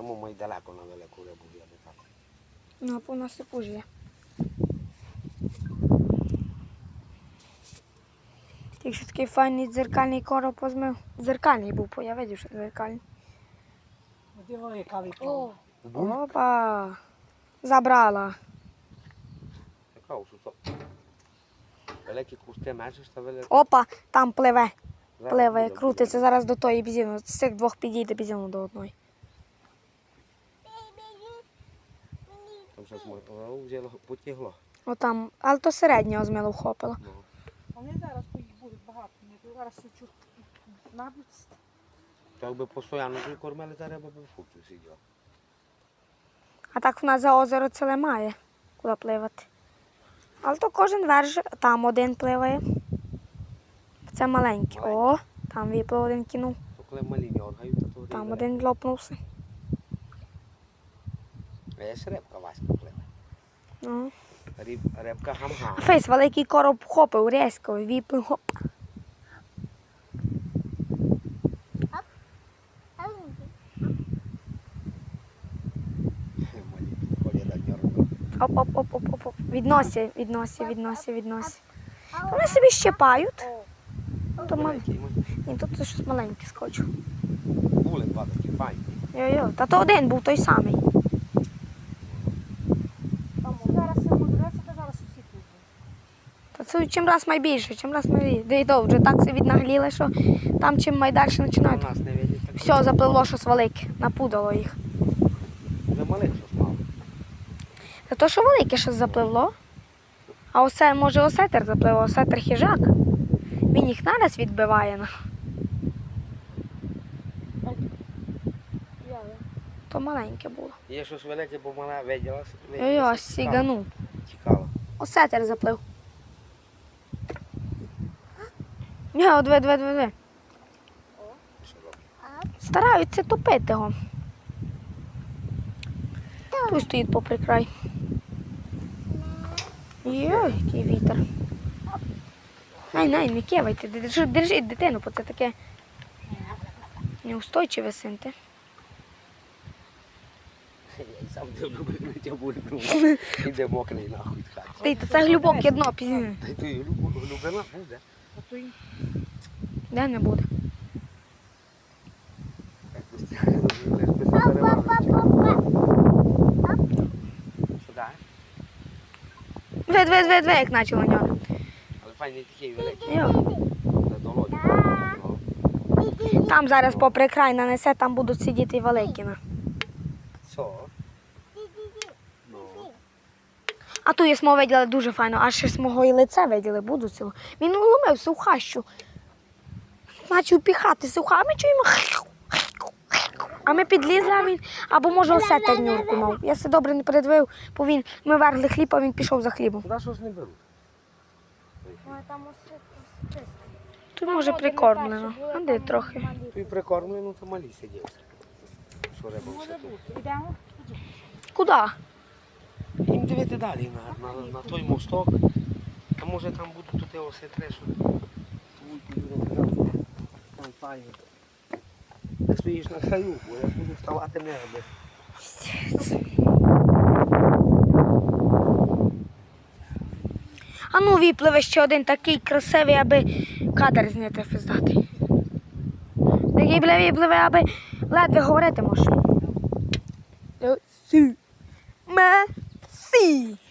Тому ми й далеко на велику рибу я не так. Ну, а у нас і пужі. Якщо такий файний дзеркальний короб позмив. Дзеркальний був, я видів, що дзеркальний. Диво, яка випала. Опа! Забрала. Яка що то? Великі кусти мешиш та великі. Опа, там пливе, пливе, крутиться зараз до тої бізіни. З цих двох підійде бізіну до одної. Там щось моє взяло, потягло. Отам, але то середнього змило вхопило. Ну. Вони зараз тут їх будуть багато. Вони зараз сучу набуть. Так би постійно кормили, риба би футі сиділа. А так в нас за озеро ціле має, куди пливати. Але то кожен верж, там один пливає. Це маленький. О, там віплив один кинув, То коли малі не оргають, то то там один лопнувся. А рибка Васька пливе. Ну. Риб, рибка гам-гам. Фейс великий короб вхопив різко, віплив, хоп. Оп, оп, оп, оп, оп, оп. Відносі, відносі, відносі, відносі. Вони собі щепають. То мал... Ні, тут щось маленьке скочу. Були два такі файні. Йо-йо, та то один був той самий. Зараз я буду дивитися, та зараз усі тут. Та це чим раз май більше, чим раз май більше. Де то, вже так це віднагліли, що там чим май далі починають. нас не видять. Все, запливло щось велике, напудало їх. Вже малих щось мало. Та то, що велике щось запливло. А осе, може, осетер заплив, а осетер хижак. Він їх нараз відбиває. То маленьке було. Є щось велике, бо мала виділа. Йо-йо, сіганув. Тікала. Осетер заплив. Ні, от диви, диви, диви, диви. Стараються топити його. Тут стоїть попри край. Йой, який вітер. Най, най, не кивайте, держи, держіть дитину, бо це таке неустойчиве синте. Я сам дивлю, на тебе Іде мокрий нахуй від. Ти, це глибоке дно, пізніше. Та й то і глибина буде. А то й Де не буде? Диви, диви, диви, диви, як почало нього. Але файний такий великий. Там зараз попри край нанесе, там будуть сидіти великі. Що? Ну, А ту ясмо виділи дуже файно, аж ще з мого і лице виділи, буду цього. Він уломився у хащу. Почав піхатися у ха- чуємо. А ми підлізли, а він, або може осетер нюрку мав. Я все добре не передивив, бо він, ми верли хліб, а він пішов за хлібом. Туди щось не беруть. Тут може прикормлено. А де трохи. Ти прикормлений, ну то малі сидів. Що риба все тут. Куди? Їм дивити далі на, на, на той мосток. А може там будуть тут три, що там файно. Ти стоїш на краю, бо я буду вставати не. А ну віпливе ще один такий красивий, аби кадр зняти физдати. Такий бля віпливе, аби ледве говорити можеш. Ме. 死。